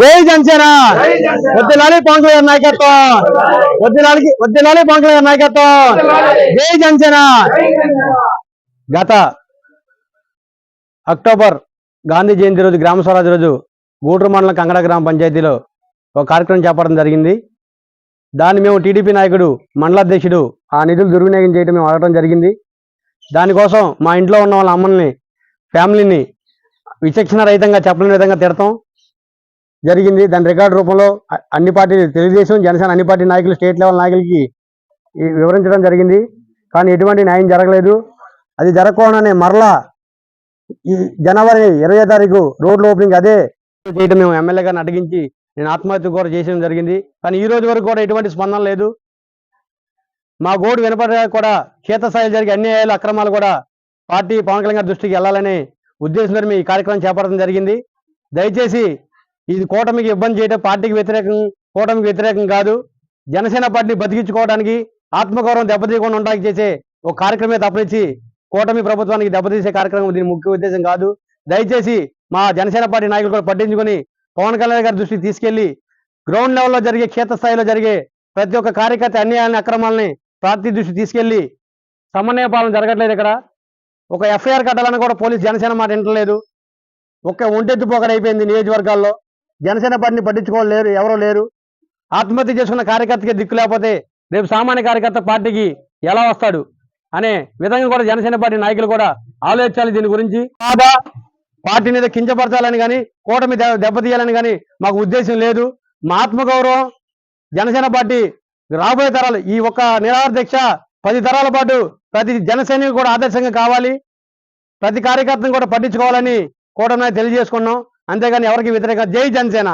జై జనసేన. వద్దిలాలి పవన్ కళ్యాణ్ నాయకత్వం. వద్దిలాలి వద్దిలాలి పవన్ కళ్యాణ్ నాయకత్వం. జై జనసేన. గత అక్టోబర్ గాంధీ జయంతి రోజు గ్రామ స్వరాజ్ రోజు గూడూరు మండలం కంగడ గ్రామ పంచాయతీలో ఒక కార్యక్రమం చేపట్టడం జరిగింది. దాన్ని మేము టీడీపీ నాయకుడు మండలాధ్యక్షుడు ఆ నిధులు దుర్వినియోగం చేయడం మేము అడగడం జరిగింది. దానికోసం మా ఇంట్లో ఉన్న వాళ్ళ అమ్మల్ని ఫ్యామిలీని విచక్షణ రహితంగా చెప్పలేని విధంగా తిడతాం. జరిగింది. దాని రికార్డు రూపంలో అన్ని పార్టీలు తెలుగుదేశం జనసేన అన్ని పార్టీ నాయకులు స్టేట్ లెవెల్ నాయకులకి వివరించడం జరిగింది. కానీ ఎటువంటి న్యాయం జరగలేదు. అది జరగకుండానే మరలా ఈ జనవరి ఇరవై తారీఖు రోడ్లు ఓపెనింగ్ అదే చేయడం మేము ఎమ్మెల్యే గారిని అడిగించి నేను ఆత్మహత్య కూడా చేయడం జరిగింది. కానీ ఈ రోజు వరకు కూడా ఎటువంటి స్పందన లేదు. మా గోడు వినపడ కూడా క్షేత్రస్థాయిలో జరిగే అన్యాయాలు అక్రమాలు కూడా పార్టీ పవన్ కళ్యాణ్ గారి దృష్టికి వెళ్ళాలనే ఉద్దేశంతో మీ ఈ కార్యక్రమం చేపట్టడం జరిగింది. దయచేసి ఇది కూటమికి ఇబ్బంది చేయడం పార్టీకి వ్యతిరేకం కూటమికి వ్యతిరేకం కాదు. జనసేన పార్టీని బతికించుకోవడానికి ఆత్మగౌరవం దెబ్బతీయకుండా ఉండడానికి చేసే ఒక కార్యక్రమే తప్పనిచ్చి కూటమి ప్రభుత్వానికి దెబ్బతీసే కార్యక్రమం. దీని ముఖ్య ఉద్దేశం కాదు. దయచేసి మా జనసేన పార్టీ నాయకులు కూడా పట్టించుకొని పవన్ కళ్యాణ్ గారి దృష్టికి తీసుకెళ్ళి గ్రౌండ్ లెవెల్లో జరిగే క్షేత్రస్థాయిలో జరిగే ప్రతి ఒక్క కార్యకర్త అన్యాయాన్ని అక్రమాలని పార్టీ దృష్టి తీసుకెళ్ళి సమన్వయ పాలన జరగట్లేదు ఇక్కడ. ఒక ఎఫ్ఐఆర్ కట్టాలని కూడా పోలీస్ జనసేన మాట వింటలేదు ఒక ఒంటెత్తుపోకడైపోయింది నియోజకవర్గాల్లో. జనసేన పార్టీని పట్టించుకోలేరు ఎవరో లేరు. ఆత్మహత్య చేసుకున్న కార్యకర్తకి దిక్కు లేకపోతే రేపు సామాన్య కార్యకర్త పార్టీకి ఎలా వస్తాడు అనే విధంగా కూడా జనసేన పార్టీ నాయకులు కూడా ఆలోచించాలి దీని గురించి. బాబా పార్టీని ఏదో కించపరచాలని కానీ కూటమి దెబ్బ దెబ్బతీయాలని కానీ మాకు ఉద్దేశం లేదు. మా ఆత్మగౌరవం జనసేన పార్టీ రాబోయే తరాలు ఈ ఒక్క నిరాహార దీక్ష పది తరాల పాటు ప్రతి జనసేనకి కూడా ఆదర్శంగా కావాలి. ప్రతి కార్యకర్తను కూడా పట్టించుకోవాలని కూటమి తెలియజేసుకున్నాం. అంతేగాని ఎవరికి వ్యతిరేక? జై జనసేన.